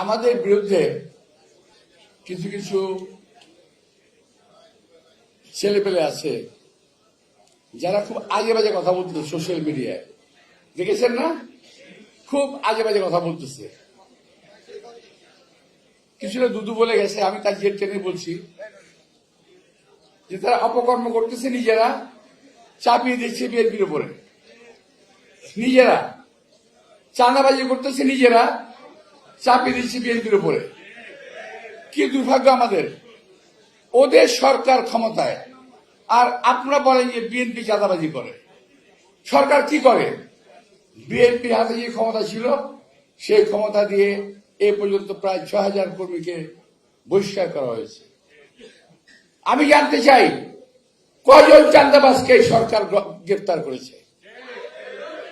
আমাদের বিরুদ্ধে কিছু কিছু ছেলেপেলে আছে, যারা খুব আজে বাজে কথা বলতো সোশ্যাল মিডিয়ায় দেখেছেন না? খুব আজে বাজে কথা বলতেছে। কিছুটা দুদু বলে গেছে, আমি তার জেট টেনে বলছি যে তারা অপকর্ম করতেছে নিজেরা, চাপিয়ে দিচ্ছে বিএনপির উপরে। নিজেরা, চাঁদাবাজি করতেছে নিজেরা চাপিয়ে দিচ্ছে বিএনপির উপরে। কি দুর্ভাগ্য আমাদের। ওদের সরকার ক্ষমতায়। আর আপনারা বলেন যে বিএনপি চাঁদাবাজি করে। সরকার কি করে? বিএনপির হাতে যে ক্ষমতা ছিল, সেই ক্ষমতা দিয়ে এ পর্যন্ত প্রায় ছ হাজার কর্মীকে বহিষ্কার করা হয়েছে। আমি জানতে চাই, কজন চান্দাবাজকে সরকার গ্র- গ্রেপ্তার করেছে?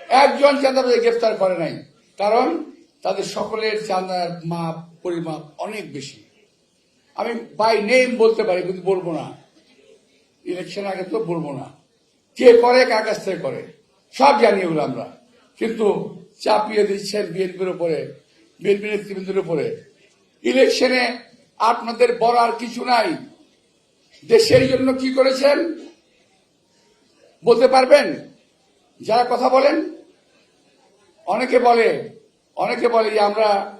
একজন চাঁদাবাজ গ্রেফতার করে নাই। কারণ তাদের সকলের চাঁদার মাপ, পরিমাপ অনেক বেশি। আমি বাই নেম বলতে পারি, কিন্তু বলব না। ইলেকশন আগে তো বলব না। কে করে কাছ থেকে করে, সব জানি ওগুলো আমরা। কিন্তু চাপিয়ে দিচ্ছেন বিএনপির উপরে, বিএনপি নেতৃবৃন্দের উপরে। ইলেকশনে আপনাদের বলার কিছু নাই। দেশের জন্য কি করেছেন? বলতে পারবেন? যারা কথা বলেন? অনেকে বলে অনেকে বলে যে আমরা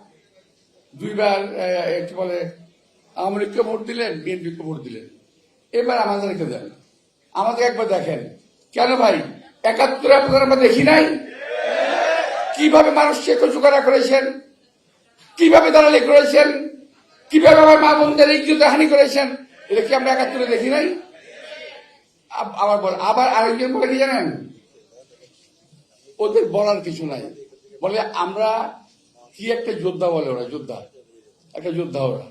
দুইবার কি বলে আওয়ামী ভোট দিলেন, বিএনপিকে ভোট দিলেন। এবার আমাদেরকে দেন। আমাদের একবার দেখেন। কেন ভাই? একাত্তর আপনাদের আমরা দেখি নাই? কীভাবে মানুষকে কচুকারা করেছেন? কীভাবে দালালি করেছেন? কীভাবে আমার মা বোনদের ইজ্জত হানি করেছেন? এটা কি আমরা একাত্তরে দেখি নাই? আবার বল, আবার আরেকজন বলে কি জানেন? ওদের বলার কিছু নাই। বলে, আমরা কি একটা যোদ্ধা বলে ওরা, যোদ্ধা? একটা যোদ্ধা ওরা।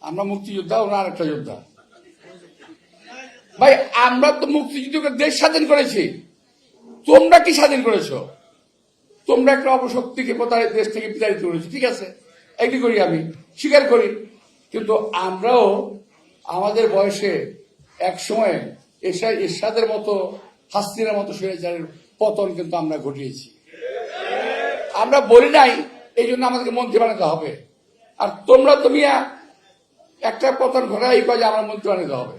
আমরা মুক্তিযোদ্ধা, ওরা আর একটা যোদ্ধা। ভাই, আমরা তো মুক্তিযুদ্ধকে দেশ স্বাধীন করেছি। তোমরা কি স্বাধীন করেছ? তোমরা একটা অপশক্তিকে প্রতারিত, দেশ থেকে বিতাড়িত করেছ, ঠিক আছে? একই করি আমি, স্বীকার করি। কিন্তু আমরাও আমাদের বয়সে এক সময় এরশাদের মতো হাস্তিনের মতো স্বৈরাচারের পতন কিন্তু আমরা ঘটিয়েছি। আমরা বলি নাই, এই জন্য আমাদেরকে মন্ত্রী বানাতে হবে। আর তোমরা তুমি একটা পতন ঘটাই যে আমরা মন্ত্রী বানাতে হবে।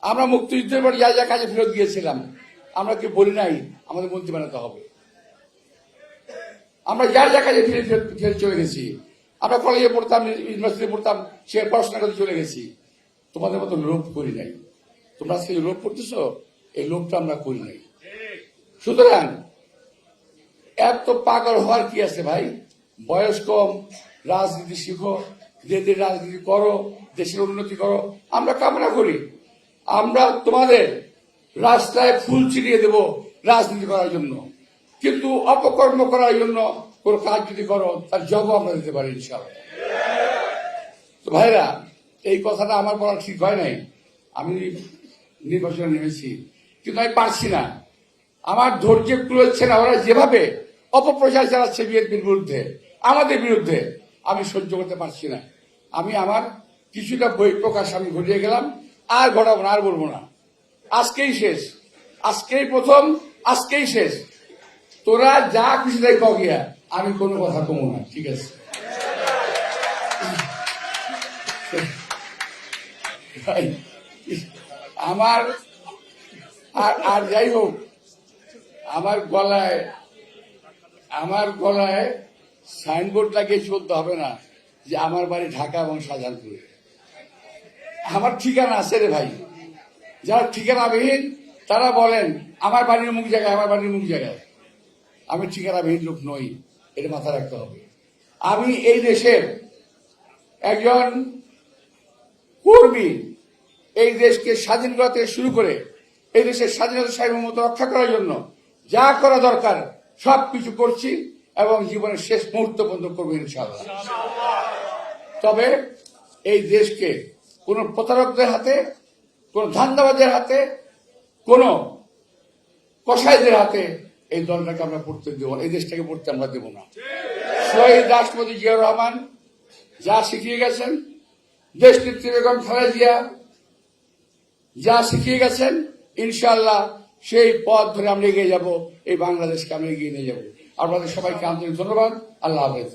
আমরা মুক্তিযুদ্ধের পর যা যা কাজে ফেরত গিয়েছিলাম, আমরা কি বলি নাই, আমাদের মন্ত্রী বানাতে হবে। আমরা যার যা কাজে ফিরে ফিরে- ফিরে চলে গেছি। আমরা কলেজে পড়তাম ইউনিভার্সিটি পড়তাম, সে পড়াশোনা করতে চলে গেছি। তোমাদের মতো লোভ করি নাই। তোমরা আজকে লোভ করতেছ এই লোভটা আমরা করি নাই। সুতরাং এত পাগল হওয়ার কি আছে ভাই? বয়স কম, রাজনীতি শিখো, দেশের রাজনীতি করো, দেশের উন্নতি করো। আমরা কামনা করি, আমরা তোমাদের রাস্তায় ফুল ছিটিয়ে দেব রাজনীতি করার জন্য। কিন্তু অপকর্ম করার জন্য কোনো কাজ যদি করো, তার জব আমরা দিতে পারি তো ভাইরা, এই কথাটা আমার বলা ঠিক হয় নাই। আমি নির্বাচনে নেমেছি, কিন্তু আমি পারছি না। আমার ধৈর্য কুলোচ্ছে না ওরা যেভাবে অপপ্রচার চালাচ্ছে বিএনপির বিরুদ্ধে, আমাদের বিরুদ্ধে, আমি সহ্য করতে পারছি না। আমি আমার কিছুটা বই প্রকাশ আমি ঘটিয়ে গেলাম, আর ঘটাবো না, আর বলব না। আজকেই শেষ। আজকেই প্রথম, আজকেই শেষ। তোরা যা খুশি তাই গিয়া, আমি কোনো কথা কমো না, ঠিক আছে? আমার, আর আর যাই হোক, আমার গলায় আমার গলায় সাইনবোর্ড লাগিয়ে চলতে হবে না যে আমার বাড়ি ঢাকা এবং শাহজাহানপুরে। আমার ঠিকানা আছে রে ভাই। যারা ঠিকানাবিহীন তারা বলেন, আমার বাড়ির মুখ জায়গায়, আমার বাড়ির মুখ জায়গায়। আমি ঠিকানাবিহীন লোক নই, এটা মাথায় রাখতে হবে। আমি এই দেশের একজন কর্মী, এই দেশকে স্বাধীন করা থেকে শুরু করে, এই দেশের স্বাধীনতা সার্বভৌমত্ব রক্ষা করার জন্য যা করা দরকার সব কিছু করছি এবং জীবনের শেষ মুহূর্ত পর্যন্ত করব ইনশাআল্লাহ। তবে এই দেশকে কোন প্রতারকদের হাতে, কোন ধান্দাবাজের হাতে, কোন কসাইদের হাতে এই দলটাকে আমরা পড়তে দেবো এই দেশটাকে পড়তে আমরা দেবো না। শহীদ রাষ্ট্রপতি জিয়াউর রহমান যা শিখিয়ে গেছেন দেশ নেত্রী বেগম খালেদা জিয়া যা শিখিয়ে গেছেন, ইনশাআল্লাহ সেই পথ ধরে আমরা এগিয়ে যাব, এই বাংলাদেশকে আমরা এগিয়ে নিয়ে যাব। আপনাদের সবাইকে আন্তরিক ধন্যবাদ। আল্লাহ হাফেজ।